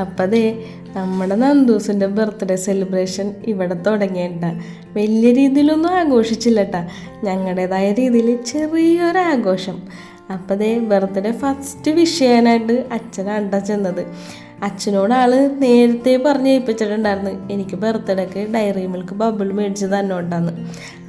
അപ്പം അതേ നമ്മുടെ നന്ദൂസിന്റെ ബർത്ത്ഡേ സെലിബ്രേഷൻ ഇവിടെ തുടങ്ങിയിട്ട. വലിയ രീതിയിലൊന്നും ആഘോഷിച്ചില്ല കേട്ടാ ഞങ്ങളുടേതായ രീതിയിൽ ചെറിയൊരു ആഘോഷം. അപ്പം അതേ ബർത്ത്ഡേ ഫസ്റ്റ് വിഷ് ചെയ്യാനായിട്ട് അച്ഛനാണ്ടാ ചെന്നത്. അച്ഛനോട് ആൾ നേരത്തെ പറഞ്ഞ് ഏൽപ്പിച്ചിട്ടുണ്ടായിരുന്നു. എനിക്ക് ബർത്ത്ഡേക്ക് ഡയറി മിൽക്ക് ബബിൾ മേടിച്ച് തന്നോണ്ടാന്ന്.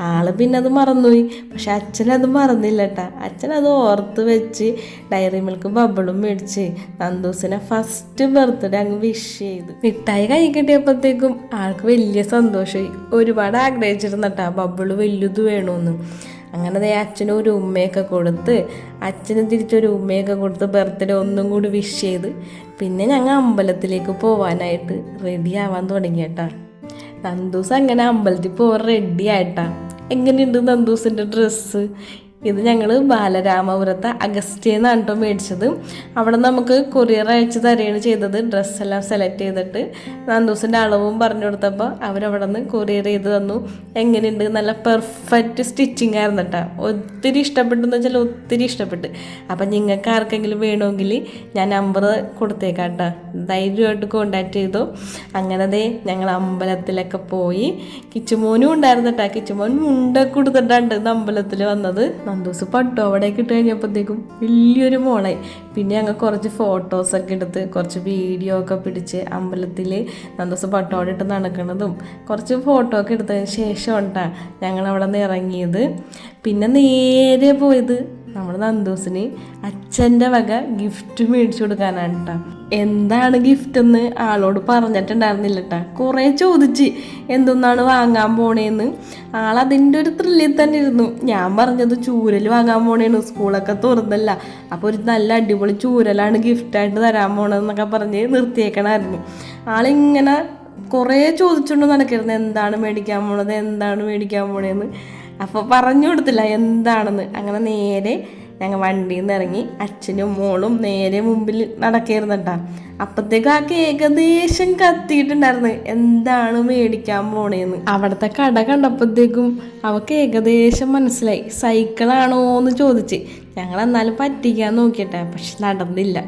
ആൾ പിന്നെ അത് മറന്നുപോയി. പക്ഷെ അച്ഛനത് മറന്നില്ല കേട്ടാ അച്ഛൻ അത് ഓർത്ത് വെച്ച് ഡയറി മിൽക്ക് ബബിളും മേടിച്ച് നന്ദൂസിനെ ഫസ്റ്റ് ബർത്ത്ഡേ അങ്ങ് വിഷ് ചെയ്ത്. മിഠായി കൈ കിട്ടിയപ്പോഴത്തേക്കും ആൾക്ക് വലിയ സന്തോഷമായി. ഒരുപാട് ആഗ്രഹിച്ചിരുന്നട്ടാ ബബിൾ വലുത് വേണമെന്ന് അങ്ങനെ അച്ഛനും ഒരു ഉമ്മയൊക്കെ കൊടുത്ത് അച്ഛന് തിരിച്ചൊരു ഉമ്മയൊക്കെ കൊടുത്ത് ബർത്ത്ഡേ ഒന്നും കൂടി വിഷ് ചെയ്ത് പിന്നെ ഞങ്ങൾ അമ്പലത്തിലേക്ക് പോവാനായിട്ട് റെഡി ആവാൻ തുടങ്ങി കേട്ടാ നന്ദൂസ് അങ്ങനെ അമ്പലത്തിൽ പോവാൻ റെഡി ആയിട്ടാ. എങ്ങനെയുണ്ട് നന്ദൂസിന്റെ ഡ്രസ്സ് ഇത് ഞങ്ങൾ ബാലരാമപുരത്തെ അഗസ്റ്റ്യെന്നാണ് കേട്ടോ മേടിച്ചത്. അവിടെ നമുക്ക് കൊറിയർ അയച്ച് തരികയാണ് ചെയ്തത്. ഡ്രസ്സെല്ലാം സെലക്ട് ചെയ്തിട്ട് നന്ദൂസിന്റെ അളവും പറഞ്ഞു കൊടുത്തപ്പോൾ അവരവിടെ നിന്ന് കൊറിയർ ചെയ്ത് തന്നു. എങ്ങനെയുണ്ട്? നല്ല പെർഫെക്റ്റ് സ്റ്റിച്ചിങ് ആയിരുന്നു കേട്ടോ ഒത്തിരി ഇഷ്ടപ്പെട്ടെന്ന് വെച്ചാൽ ഒത്തിരി ഇഷ്ടപ്പെട്ട്. അപ്പം നിങ്ങൾക്ക് ആർക്കെങ്കിലും വേണമെങ്കിൽ ഞാൻ നമ്പർ കൊടുത്തേക്കാം കേട്ടോ ധൈര്യമായിട്ട് കോണ്ടാക്ട് ചെയ്തു. അങ്ങനെ ദേ ഞങ്ങൾ അമ്പലത്തിലൊക്കെ പോയി. കിച്ചുമോനും ഉണ്ടായിരുന്നു കേട്ടോ കിച്ചുമോൻ മുണ്ടൊക്കെ കൊടുത്തിട്ടാണ് അമ്പലത്തിൽ വന്നത്. പട്ടു? അവിടെ ഇട്ട് കഴിഞ്ഞപ്പോഴത്തേക്കും വലിയൊരു മോളായി. പിന്നെ ഞങ്ങൾ കുറച്ച് ഫോട്ടോസൊക്കെ എടുത്ത് കുറച്ച് വീഡിയോ ഒക്കെ പിടിച്ച് അമ്പലത്തിൽ സന്തോഷം പട്ടോടെ ഇട്ട് നടക്കുന്നതും കുറച്ച് ഫോട്ടോ ഒക്കെ എടുത്തതിന് ശേഷം ഉണ്ടാ ഞങ്ങൾ അവിടെ നിന്ന് ഇറങ്ങിയത്. പിന്നെ നേരെ പോയത് നമ്മൾ നന്ദൂസിന് അച്ഛന്റെ വക ഗിഫ്റ്റ് മേടിച്ചു കൊടുക്കാനാണ് കേട്ടോ എന്താണ് ഗിഫ്റ്റ് എന്ന് ആളോട് പറഞ്ഞിട്ടുണ്ടായിരുന്നില്ല കേട്ടോ കുറേ ചോദിച്ച് എന്തൊന്നാണ് വാങ്ങാൻ പോണേന്ന്. ആൾ ഒരു ത്രില്ലിൽ തന്നെ ഇരുന്നു. ഞാൻ പറഞ്ഞത് ചൂരൽ വാങ്ങാൻ പോണേന്ന് സ്കൂളൊക്കെ തുറന്നല്ല. അപ്പോൾ ഒരു നല്ല അടിപൊളി ചൂരലാണ് ഗിഫ്റ്റായിട്ട് തരാൻ പോണതെന്നൊക്കെ പറഞ്ഞ് നിർത്തിയേക്കണമായിരുന്നു ആളിങ്ങനെ കുറേ ചോദിച്ചുകൊണ്ട് നടക്കരുത്. എന്താണ് മേടിക്കാൻ പോണത് എന്താണ് മേടിക്കാൻ പോണേന്ന്. അപ്പോൾ പറഞ്ഞു കൊടുത്തില്ല എന്താണെന്ന്. അങ്ങനെ നേരെ ഞങ്ങൾ വണ്ടിയിൽ നിന്ന് ഇറങ്ങി അച്ഛനും മോളും നേരെ മുമ്പിൽ നടക്കായിരുന്നു അപ്പത്തേക്കും ആ ഏകദേശം കത്തിയിട്ടുണ്ടായിരുന്നു. എന്താണ് മേടിക്കാൻ പോണേന്ന്. അവിടുത്തെ കട കണ്ടപ്പോഴത്തേക്കും അവക്ക് ഏകദേശം മനസ്സിലായി. സൈക്കിളാണോ എന്ന് ചോദിച്ച്. ഞങ്ങൾ എന്നാലും പറ്റിക്കാൻ നോക്കിയിട്ടെ. പക്ഷെ നടന്നില്ല.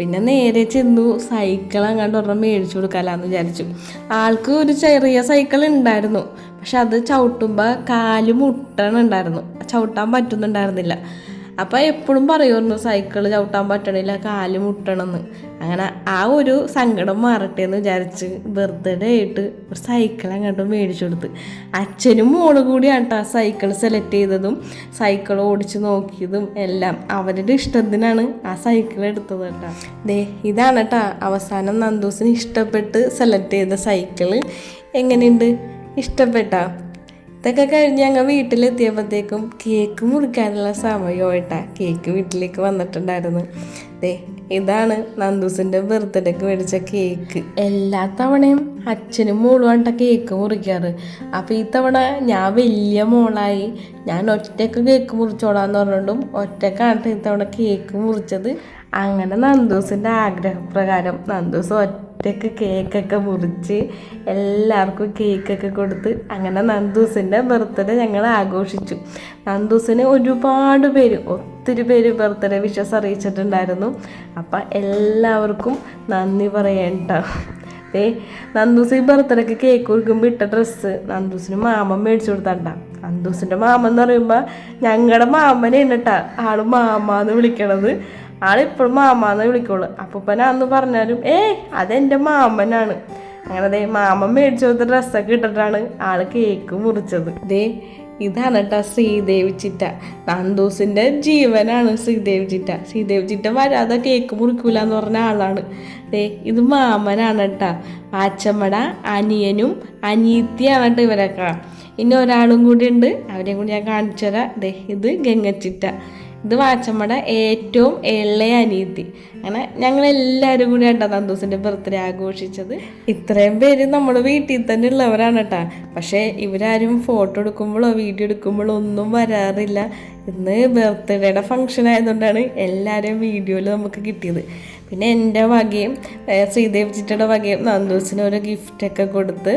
പിന്നെ നേരെ ചെന്നു സൈക്കിൾ അങ്ങോട്ട് ഒരെണ്ണം മേടിച്ചു കൊടുക്കാലാന്ന് വിചാരിച്ചു. ആൾക്ക് ഒരു ചെറിയ സൈക്കിൾ ഉണ്ടായിരുന്നു പക്ഷെ അത് ചവിട്ടുമ്പോൾ കാൽ മുട്ടണുണ്ടായിരുന്നു. ചവിട്ടാൻ പറ്റുന്നുണ്ടായിരുന്നില്ല. അപ്പോൾ എപ്പോഴും പറയുമായിരുന്നു സൈക്കിൾ ചവിട്ടാൻ പറ്റണില്ല കാൽ മുട്ടണമെന്ന് അങ്ങനെ ആ ഒരു സങ്കടം മാറട്ടെ എന്ന് വിചാരിച്ച് ബർത്ത്ഡേ ആയിട്ട് ഒരു സൈക്കിൾ അങ്ങോട്ട് മേടിച്ചു കൊടുത്ത്. അച്ഛനും മോളും കൂടിയാണ് കേട്ടോ സൈക്കിൾ സെലക്ട് ചെയ്തതും സൈക്കിൾ ഓടിച്ച് നോക്കിയതും എല്ലാം. അവരുടെ ഇഷ്ടത്തിനാണ് ആ സൈക്കിൾ എടുത്തത് കേട്ടോ. ദേ ഇതാണ് കേട്ടോ അവസാനം നന്ദൂസിന് ഇഷ്ടപ്പെട്ട് സെലക്ട് ചെയ്ത സൈക്കിൾ എങ്ങനെയുണ്ട്? ഇഷ്ടപ്പെട്ടാ? ഇതൊക്കെ കഴിഞ്ഞ് ഞങ്ങൾ വീട്ടിലെത്തിയപ്പോഴത്തേക്കും കേക്ക് മുറിക്കാനുള്ള സമയമായിട്ടാ കേക്ക് വീട്ടിലേക്ക് വന്നിട്ടുണ്ടായിരുന്നു. ദേ ഇതാണ് നന്ദൂസിന്റെ ബർത്ത്ഡേക്ക് മേടിച്ച കേക്ക് എല്ലാ തവണയും അച്ഛനും മോളുമായിട്ട കേക്ക് മുറിക്കാറ്. അപ്പോൾ ഈ തവണ ഞാൻ വലിയ മോളായി. ഞാൻ ഒറ്റയ്ക്ക് കേക്ക് മുറിച്ചോളാന്ന് പറഞ്ഞിട്ടും ഒറ്റക്കാണ് ഈ തവണ കേക്ക് മുറിച്ചത്. അങ്ങനെ നന്ദൂസിന്റെ ആഗ്രഹപ്രകാരം നന്ദൂസ് ഒറ്റയ്ക്ക് കേക്കൊക്കെ മുറിച്ച് എല്ലാവർക്കും കേക്കൊക്കെ കൊടുത്ത് അങ്ങനെ നന്ദൂസിന്റെ ബർത്ത്ഡേ ഞങ്ങൾ ആഘോഷിച്ചു. നന്ദൂസിന് ഒരുപാട് പേര് ഒത്തിരി പേര് ബർത്ത്ഡേ വിഷസ് അറിയിച്ചിട്ടുണ്ടായിരുന്നു. അപ്പം എല്ലാവർക്കും നന്ദി പറയണ്ട. ഏ നന്ദൂസ് ഈ ബർത്ത്ഡേക്ക് കേക്ക് കൊടുക്കുമ്പോൾ ഇട്ട ഡ്രസ്സ് നന്ദൂസിന് മാമൻ മേടിച്ചു കൊടുത്തണ്ട. നന്ദൂസിന്റെ മാമൻ എന്ന് പറയുമ്പോൾ ഞങ്ങളുടെ മാമനെ എന്നിട്ടാ ആൾ മാമാന്ന് വിളിക്കണത്. ആളിപ്പോഴും മാമാന്ന് വിളിക്കുള്ളൂ. അപ്പൂപ്പനാന്ന് പറഞ്ഞാലും ഏ അതെന്റെ മാമനാണ്. അങ്ങനെ ദേ മാമൻ മേടിച്ചു കൊടുത്ത ഡ്രസ്സൊക്കെ ഇട്ടിട്ടാണ് ആൾ കേക്ക് മുറിച്ചത്. ദേ ഇതാണ് കേട്ടോ ശ്രീദേവി ചിറ്റ. നന്ദൂസിന്റെ ജീവനാണ് ശ്രീദേവി ചിറ്റ. ശ്രീദേവി ചിറ്റ വരാതെ കേക്ക് മുറിക്കൂല എന്ന് പറഞ്ഞ ആളാണ്. ദേ ഇത് മാമനാണ് കേട്ടോ ആച്ചമ്മട അനിയനും അനീത്തിയാണ് കേട്ടോ ഇവരൊക്കെ. ഇനി ഒരാളും കൂടി ഉണ്ട്. അവരെയും കൂടി ഞാൻ കാണിച്ചു തരാം ദേ ഇത് ഗംഗച്ചിറ്റ. ഇത് വാച്ചമ്മയുടെ ഏറ്റവും ഇളയ അനീതി. അങ്ങനെ ഞങ്ങൾ എല്ലാവരും കൂടി കേട്ടോ ദിവസത്തിന്റെ ബർത്ത്ഡേ ആഘോഷിച്ചത്. ഇത്രയും പേര് നമ്മുടെ വീട്ടിൽ തന്നെ ഉള്ളവരാണ് കേട്ടോ പക്ഷേ ഇവരാരും ഫോട്ടോ എടുക്കുമ്പോഴോ വീഡിയോ എടുക്കുമ്പോഴോ ഒന്നും വരാറില്ല. ഇന്ന് ബർത്ത്ഡേയുടെ ഫംഗ്ഷൻ ആയതുകൊണ്ടാണ് എല്ലാവരും വീഡിയോയിൽ നമുക്ക് കിട്ടിയത്. പിന്നെ എന്റെ വകയും ശ്രീദേവ് ചിറ്റയുടെ വകയും നന്ദൂസിന് ഒരു ഗിഫ്റ്റൊക്കെ കൊടുത്ത്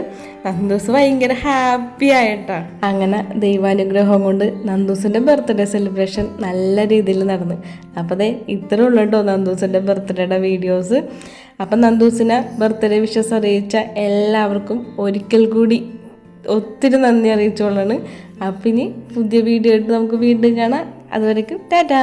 നന്ദൂസ് ഭയങ്കര ഹാപ്പി ആയിട്ടാണ് അങ്ങനെ ദൈവാനുഗ്രഹം കൊണ്ട് നന്ദൂസിന്റെ ബർത്ത്ഡേ സെലിബ്രേഷൻ നല്ല രീതിയിൽ നടന്നു. അപ്പോൾ അതെ ഇത്ര ഉള്ളൂ കേട്ടോ നന്ദൂസിന്റെ ബർത്ത്ഡേയുടെ വീഡിയോസ് അപ്പം നന്ദൂസിനെ ബർത്ത്ഡേ വിഷസ് അറിയിച്ച എല്ലാവർക്കും ഒരിക്കൽ കൂടി ഒത്തിരി നന്ദി അറിയിച്ചോളാണ്. അപ്പം ഇനി പുതിയ വീഡിയോ ആയിട്ട് നമുക്ക് വീണ്ടും കാണാം. അതുവരേക്കും ടാറ്റാ.